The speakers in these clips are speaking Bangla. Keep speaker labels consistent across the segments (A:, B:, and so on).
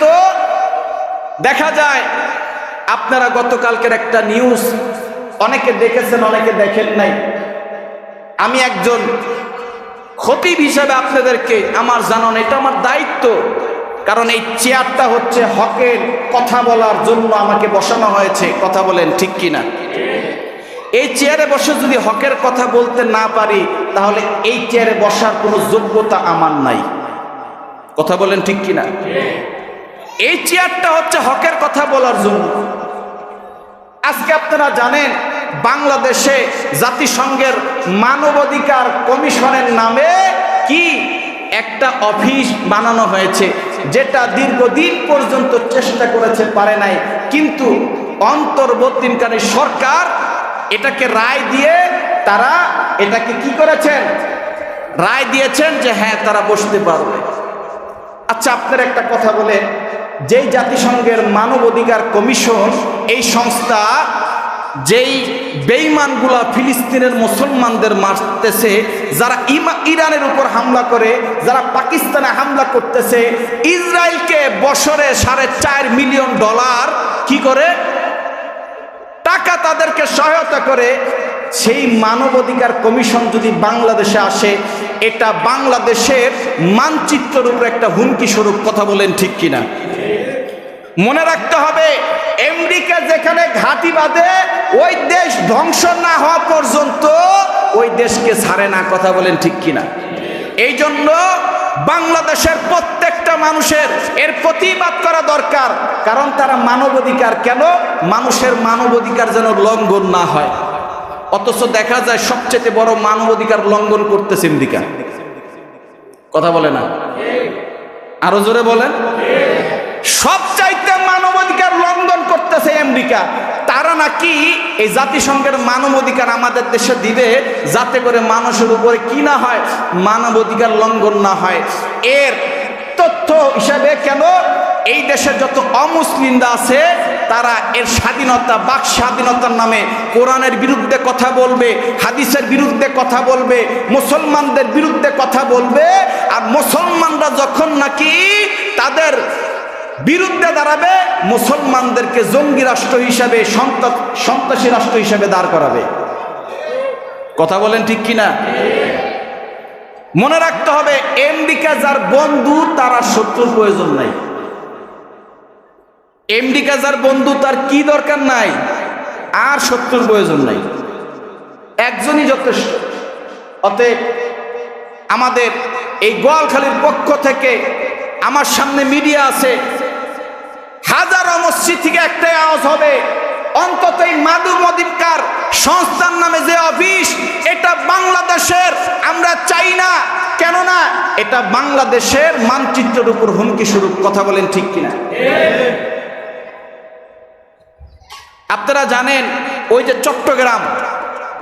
A: তো দেখা যায় আপনারা গতকালকের একটা নিউজ অনেকে দেখেছেন, অনেকে দেখেন নাই। আমি একজন খতিব হিসাবে আপনাদেরকে আমার জানান, এটা আমার দায়িত্ব। কারণ এই চেয়ারটা হচ্ছে হকের কথা বলার জন্য আমাকে বসানো হয়েছে। কথা বলেন ঠিক কিনা? এই চেয়ারে বসে যদি হকের কথা বলতে না পারি, তাহলে এই চেয়ারে বসার কোনো যোগ্যতা আমার নাই। কথা বলেন ঠিক কিনা? এই চেয়ারটা হচ্ছে হকের কথা বলার জন্য। আজকে আপনারা জানেন, বাংলাদেশে জাতিসংঘের মানবাধিকার কমিশনের নামে কি একটা অফিস বানানো হয়েছে, যেটা দীর্ঘদিন পর্যন্ত চেষ্টা করেছে, পারে নাই। কিন্তু অন্তর্বর্তীকারী সরকার এটাকে রায় দিয়ে তারা এটাকে কি করেছেন? রায় দিয়েছেন যে হ্যাঁ তারা বসতে পারবে। আচ্ছা আপনার একটা কথা বলে যেই জাতিসংঘের মানব অধিকার কমিশন, এই সংস্থা যেই বেইমানগুলা ফিলিস্তিনের মুসলমানদের মারতেছে, যারা ইমা, ইরানের উপর হামলা করে, যারা পাকিস্তানে হামলা করতেছে, ইসরায়েলকে বছরে সাড়ে চার মিলিয়ন ডলার কি করে? টাকা তাদেরকে সহায়তা করে। সেই মানবাধিকার কমিশন যদি বাংলাদেশে আসে, এটা বাংলাদেশের মানচিত্রের উপর একটা হুমকি স্বরূপ কথা বলেন ঠিক কিনা? মনে রাখতে হবে আমেরিকা যেখানে ঘাঁটি বাঁধে, ওই দেশ ধ্বংস না হওয়া পর্যন্ত ওই দেশকে ছাড়ে না, কথা বলেন ঠিক কিনা? এই জন্য বাংলাদেশের প্রত্যেকটা মানুষের এর প্রতিবাদ করা দরকার, কারণ তারা মানবাধিকার। কেন? মানুষের মানবাধিকার যেন লঙ্ঘন না হয়। অথচ দেখা যায় সবচেয়ে বড় মানবাধিকার লঙ্ঘন করতেছে আমেরিকা। কথা বলে না? আরও জোরে বলেন। সবচাইতে করতেছে আমেরিকা, তারা নাকি এই জাতিসংঘের মানবাধিকার আমাদের দেশে দিবে যাতে করে মানুষের উপরে কি না হয়, মানবাধিকার লঙ্ঘন না হয়। এর তথ্য হিসাবে কেন এই দেশে যত অমুসলিমরা আছে, তারা এর স্বাধীনতা, বাক স্বাধীনতার নামে কোরআনের বিরুদ্ধে কথা বলবে, হাদিসের বিরুদ্ধে কথা বলবে, মুসলমানদের বিরুদ্ধে কথা বলবে, আর মুসলমানরা যখন নাকি তাদের বিরুদ্ধে দাঁড়াবে, মুসলমানদেরকে জঙ্গি রাষ্ট্র হিসাবে, সন্ত্রাসী রাষ্ট্র হিসাবে দাঁড় করাবে। কথা বলেন ঠিক কিনা? মনে রাখতে হবে আমেরিকা যার বন্ধু, তারা শত্রুর প্রয়োজন নাই। আমেরিকা যার বন্ধু, তার কি দরকার নাই? আর শত্রুর প্রয়োজন নাই। একজনই যথেষ্ট। অতএব আমাদের এই গোয়ালখালীর পক্ষ থেকে আমার সামনে মিডিয়া আছে হাজারো মসজিদ থেকে একটাই আওয়াজ হবে। অন্তত এই মাদু মদিবকার সংস্থার নামে যে অফিস, এটা বাংলাদেশের, আমরা চাই না। কেননা এটা বাংলাদেশের মানচিত্রের উপর হুমকি স্বরূপ, কথা বলেন ঠিক কিনা? আপনারা জানেন, ওই যে চট্টগ্রাম,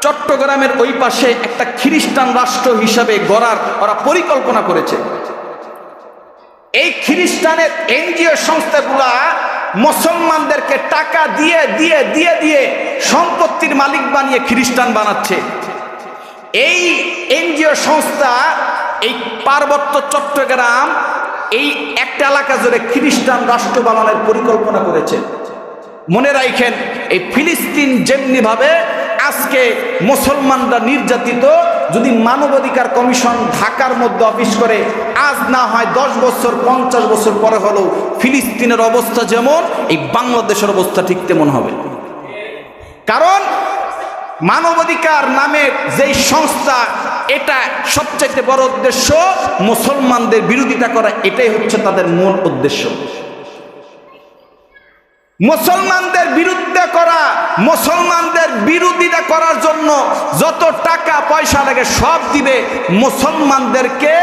A: চট্টগ্রামের ওই পাশে একটা খ্রিস্টান রাষ্ট্র হিসাবে গড়ার ওরা পরিকল্পনা করেছে। এই খ্রিস্টানের এনজিও সংস্থাগুলা মুসলমানদেরকে টাকা দিয়ে দিয়ে দিয়ে দিয়ে সম্পত্তির মালিক বানিয়ে খ্রিস্টান বানাচ্ছে। এই এনজিও সংস্থা, এই পার্বত্য চট্টগ্রাম, এই একটা এলাকা জুড়ে খ্রিস্টান রাষ্ট্র বানানোর পরিকল্পনা করেছে। মনে রাখেন এই ফিলিস্তিন যেমনিভাবে আজকে মুসলমানরা নির্যাতিত যদি মানবাধিকার কমিশন ঢাকার মধ্যে অফিস করে, আজ না হয় দশ বছর, পঞ্চাশ বছর পরে হলেও ফিলিস্তিনের অবস্থা যেমন, এই বাংলাদেশের অবস্থা ঠিক তেমন হবে। কারণ মানবাধিকার নামের যেই সংস্থা, এটা সবচাইতে বড় উদ্দেশ্য, মুসলমানদের বিরোধিতা করা, এটাই হচ্ছে তাদের মূল উদ্দেশ্য। মুসলমানদের বিরুদ্ধে করা, মুসলমানদের বিরোধিতা করার জন্য যত টাকা, পয়সা লাগে সব দিবে, মুসলমানদেরকে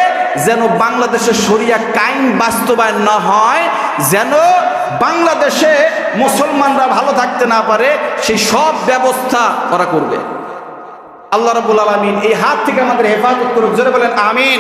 A: যেন বাংলাদেশের সরিয়া কাইন বাস্তবায়ন না হয়, যেন বাংলাদেশে মুসলমানরা ভালো থাকতে না পারে, সেই সব ব্যবস্থা ওরা করবে। আল্লাহ রবুল আলমিন এই হাত থেকে আমাদের হেফাজত করুক, জোরে বলেন আমিন।